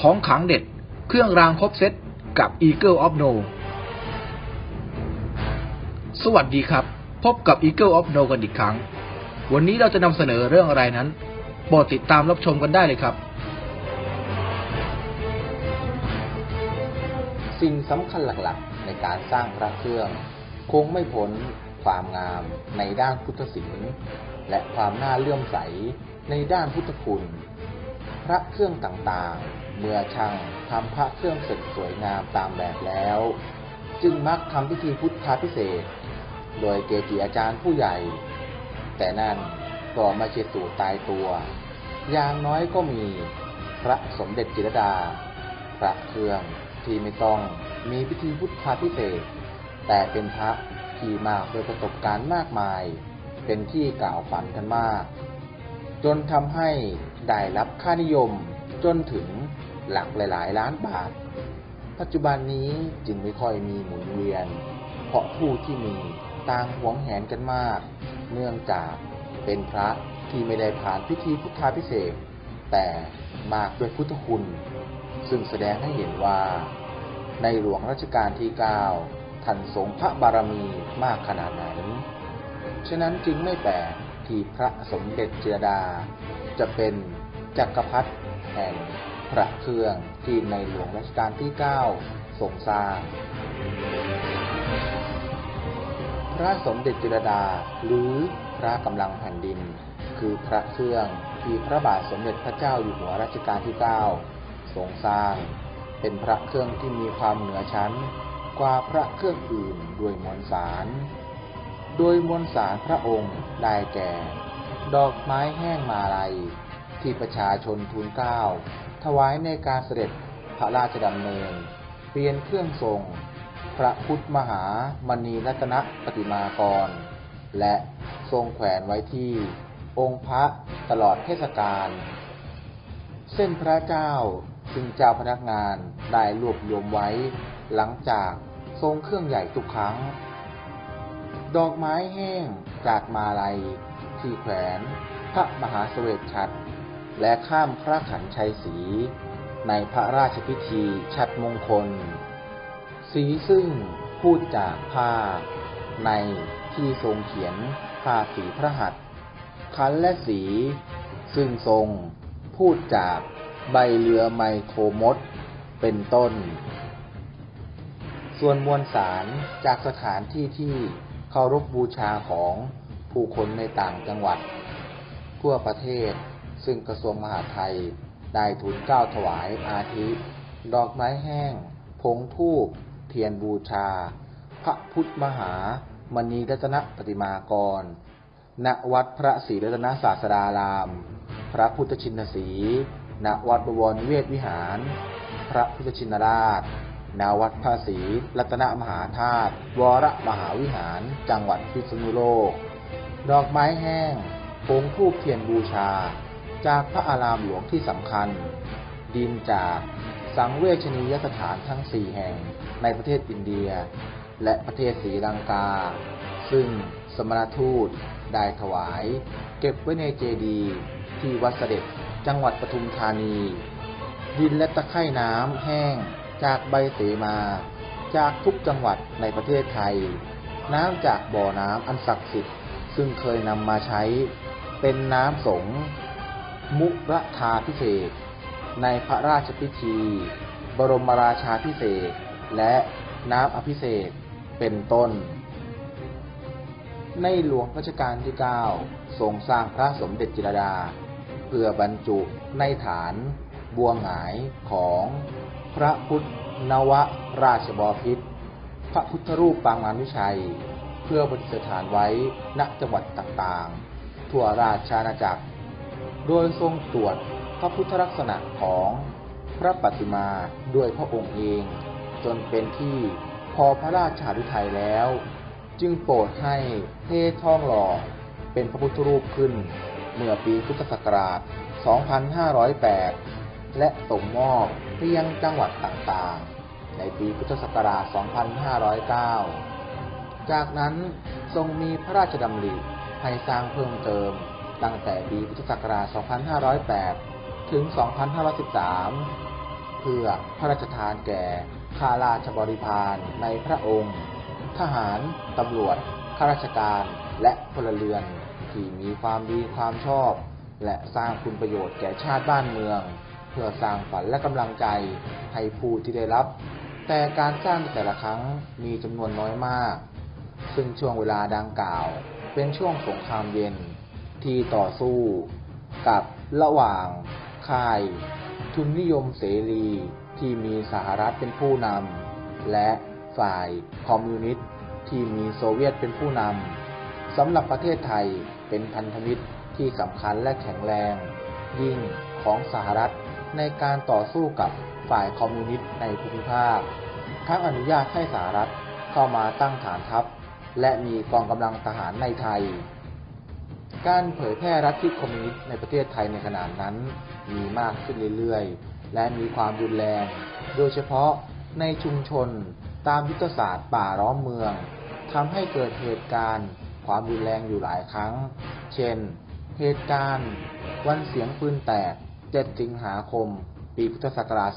ของขังเด็ด เครื่องรางครบเซตกับ Eagle of No สวัสดีครับ พบกับ Eagle of No กันอีกครั้ง วันนี้เราจะนำเสนอเรื่องอะไรนั้นโปรดติดตามรับชมกันได้เลยครับ สิ่งสำคัญหลักๆ ในการสร้างพระเครื่อง คงไม่พ้นความงามในด้านพุทธศิลป์ และความน่าเลื่อมใสในด้านพุทธคุณ พระเครื่องต่างๆ เมื่อช่างทำพระเครื่องเสร็จสวยงามตามแบบแล้ว จึงมักทำพิธีพุทธาพิเศษ โดยเกจิอาจารย์ผู้ใหญ่ แต่นั่นก็ไม่ใช่สูตรตายตัว อย่างน้อยก็มีพระสมเด็จจิรดา พระเครื่องที่ไม่ต้องมีพิธีพุทธาพิเศษ แต่เป็นพระที่มากโดยประสบการณ์มากมาย เป็นที่กล่าวฝันกันมาก จนทำให้ได้รับค่านิยมจนถึง หลักหลาย ๆ ล้านบาท ปัจจุบันนี้จึงไม่ค่อยมีหมุนเวียน เพราะผู้ที่มีต่างหวงแหนกันมาก เนื่องจากเป็นพระที่ไม่ได้ผ่านพิธีพุทธาพิเศษแต่มากด้วยพุทธคุณ ซึ่งแสดงให้เห็นว่า ในหลวงรัชกาลที่ 9 ท่านทรงพระบารมีมากขนาดไหน ฉะนั้นจึงไม่แปลกที่พระสมเด็จเจรดา จะเป็นจักรพรรดิแห่ง พระเครื่องที่ในหลวงรัชกาลที่ 9 ทรงสร้าง พระสมเด็จจิรดาหรือพระกำลังแผ่นดิน คือพระเครื่องที่พระบาทสมเด็จพระเจ้าอยู่หัวรัชกาลที่ 9 ทรงสร้าง เป็นพระเครื่องที่มีความเหนือชั้นกว่าพระเครื่องอื่นด้วยมวลสาร โดยมวลสารพระองค์ได้แก่ ดอกไม้แห้งมาลัยที่ประชาชนทูลเกล้า ถวายในการเสด็จพระราชดำเนินเปลี่ยนเครื่องทรง พระพุทธมหามณีรัตนปฏิมากร และทรงแขวนไว้ที่องค์พระตลอดเทศกาลเส้นพระเจ้าซึ่งเจ้าพนักงานได้รวบรวมไว้ หลังจากทรงเครื่องใหญ่ทุกครั้ง ดอกไม้แห้งจากมาลัย ที่แขวน พระมหาเสวตฉัตร และข้ามพระขันชัยศรีในพระราชพิธีชัดมงคล สีซึ่งพูดจากผ้า ในที่ทรงเขียนผ้าสีพระหัตถ์คันและสี ซึ่งทรงพูดจากใบเรือไมโทมด เป็นต้น ส่วนมวลสารจากสถานที่ที่เคารพบูชาของผู้คนในต่างจังหวัด ทั่วประเทศ ซึ่งกระทรวงมหาดไทยได้ทูลเก้าถวายอาทิ ดอกไม้แห้ง ผงทูบเทียนบูชา พระพุทธมหามณีรัตนปฏิมากร ณ วัดพระศรีรัตนศาสดาราม พระพุทธชินสี ณ วัดบวรเวศวิหาร พระพุทธชินราช ณ วัดพระศรีรัตนมหาธาตุ วรมหาวิหาร จังหวัดพิษณุโลก ดอกไม้แห้ง ผงทูบเทียนบูชา จากพระอารามหลวงที่สำคัญ ดินจากสังเวชนียสถานทั้งสี่แห่งในประเทศอินเดีย และประเทศศรีลังกา ซึ่งสมณทูตได้ถวาย เก็บไว้ในเจดีย์ที่วัดเสด็จจังหวัดปทุมธานี ดินและตะไคร่น้ำแห้งจากใบเสมา จากทุกจังหวัดในประเทศไทย น้ำจากบ่อน้ำอันศักดิ์สิทธิ์ซึ่งเคยนำมาใช้เป็นน้ำสง มุรทาพิเศษ ในพระราชพิธี บรมราชาพิเศษ และน้ำอภิเษเป็นต้น ในหลวงรัชกาลที่ 9 ทรงสร้างพระสมเด็จจิรดา เพื่อบรรจุในฐานบัวหงายของพระพุทธนวราชบพิตรพระพุทธรูปปางมารวิชัย เพื่อประดิษฐานไว้ณจังหวัดต่างๆ ทั่วราชอาณาจักร โดยทรงตรวจพระพุทธลักษณะของพระปฏิมาด้วยพระองค์เอง จนเป็นที่พอพระราชาฤทัยแล้ว จึงโปรดให้เททองหล่อเป็นพระพุทธรูปขึ้น เมื่อปีพุทธศักราช 2508 และส่งมอบไปยังจังหวัดต่างๆ ในปีพุทธศักราช 2509 จากนั้นทรงมีพระราชดำริให้สร้างเพิ่มเติม ตั้งแต่ปีพุทธศักราช 2508 ถึง 2513 เพื่อพระราชทานแก่ข้าราชบริพารในพระองค์ ทหาร ตำรวจ ข้าราชการ และพลเรือน ที่มีความดีความชอบ และสร้างคุณประโยชน์แก่ชาติบ้านเมือง เพื่อสร้างฝันและกำลังใจให้ผู้ที่ได้รับ แต่การสร้างแต่ละครั้งมีจำนวนน้อยมาก ซึ่งช่วงเวลาดังกล่าว เป็นช่วงสงครามเย็น ที่ต่อสู้กับระหว่างค่าย ทุนนิยมเสรีที่มีสหรัฐเป็นผู้นำและฝ่ายคอมมิวนิสต์ที่มีโซเวียตเป็นผู้นำสำหรับประเทศไทยเป็นพันธมิตรที่สำคัญและแข็งแรง ยิ่งของสหรัฐในการต่อสู้กับฝ่ายคอมมิวนิสต์ในภูมิภาค ทั้งอนุญาตให้สหรัฐเข้ามาตั้งฐานทัพ และมีกองกำลังทหารในไทย การเผยแพร่รัฐที่คอมมิวนิสต์ในประเทศไทยในขณะนั้นมีมากขึ้นเรื่อยๆ และมีความรุนแรง โดยเฉพาะในชุมชนตามยุทธศาสตร์ป่าล้อมเมืองทำให้เกิดเหตุการณ์ความรุนแรงอยู่หลายครั้ง เช่น เหตุการณ์ วันเสียงปืนแตก 7 สิงหาคม ปีพุทธศักราช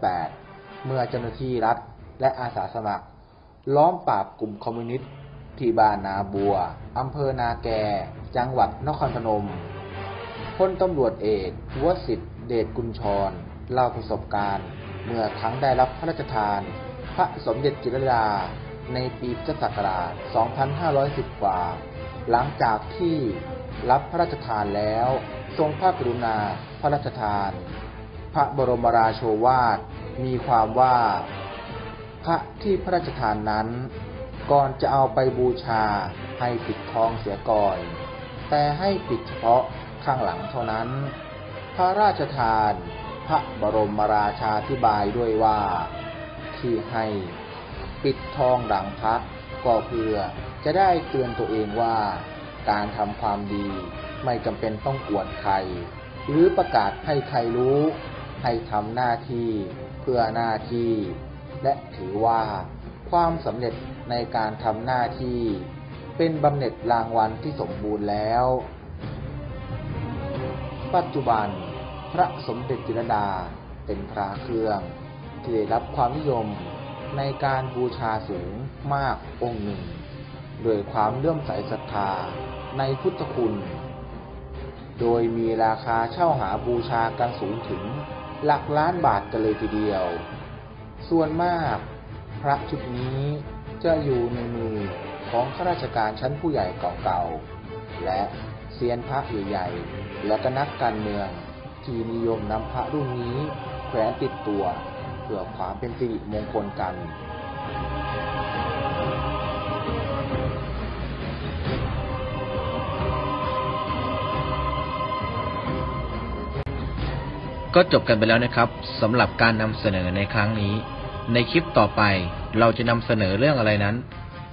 2508 เมื่อเจ้าหน้าที่รัฐและอาสาสมัคร ล้อมปราบกลุ่มคอมมิวนิสต์ที่บ้านนาบัวอำเภอนาแก จังหวัดนครพนมพลตำรวจเอกวสิทธิ์เดชกุลชรเล่าประสบการณ์ เมื่อครั้งได้รับพระราชทาน พระสมเด็จจิรลาในปีพุทธศักราช 2510 กว่า หลังจากที่รับพระราชทานแล้ว ทรงพระกรุณาพระราชทาน พระบรมราโชวาทมีความว่า พระที่พระราชทานนั้น ก่อนจะเอาไปบูชาให้ปิดทองเสียก่อน แต่ให้ปิดเฉพาะข้างหลังเท่านั้น พระราชทาน พระบรมราชาธิบายด้วยว่า ที่ให้ปิดทองหลังพระก็เพื่อจะได้เตือนตัวเองว่า การทำความดีไม่จำเป็นต้องอวดใคร หรือประกาศให้ใครรู้ ให้ทำหน้าที่เพื่อหน้าที่ และถือว่าความสำเร็จในการทำหน้าที่ เป็นบำเหน็จรางวัลที่สมบูรณ์แล้ว ปัจจุบัน พระสมเด็จจิรดาเป็นพระเครื่อง ที่ได้รับความนิยมในการบูชาสูงมากองค์หนึ่ง โดยความเลื่อมใสศรัทธาในพุทธคุณ โดยมีราคาเช่าหาบูชากันสูงถึงหลักล้านบาทกันเลยทีเดียว ส่วนมาก พระชุดนี้จะอยู่ในมือ ของข้าราชการชั้นผู้ใหญ่เก่าๆ และเซียนพระใหญ่ๆ และก็นักการเมืองที่นิยมนำพระรุ่นนี้แขวนติดตัวเพื่อความเป็นสิริมงคลกัน ก็จบกันไปแล้วนะครับสำหรับการนำเสนอในครั้งนี้ ในคลิปต่อไปเราจะนำเสนอเรื่องอะไรนั้น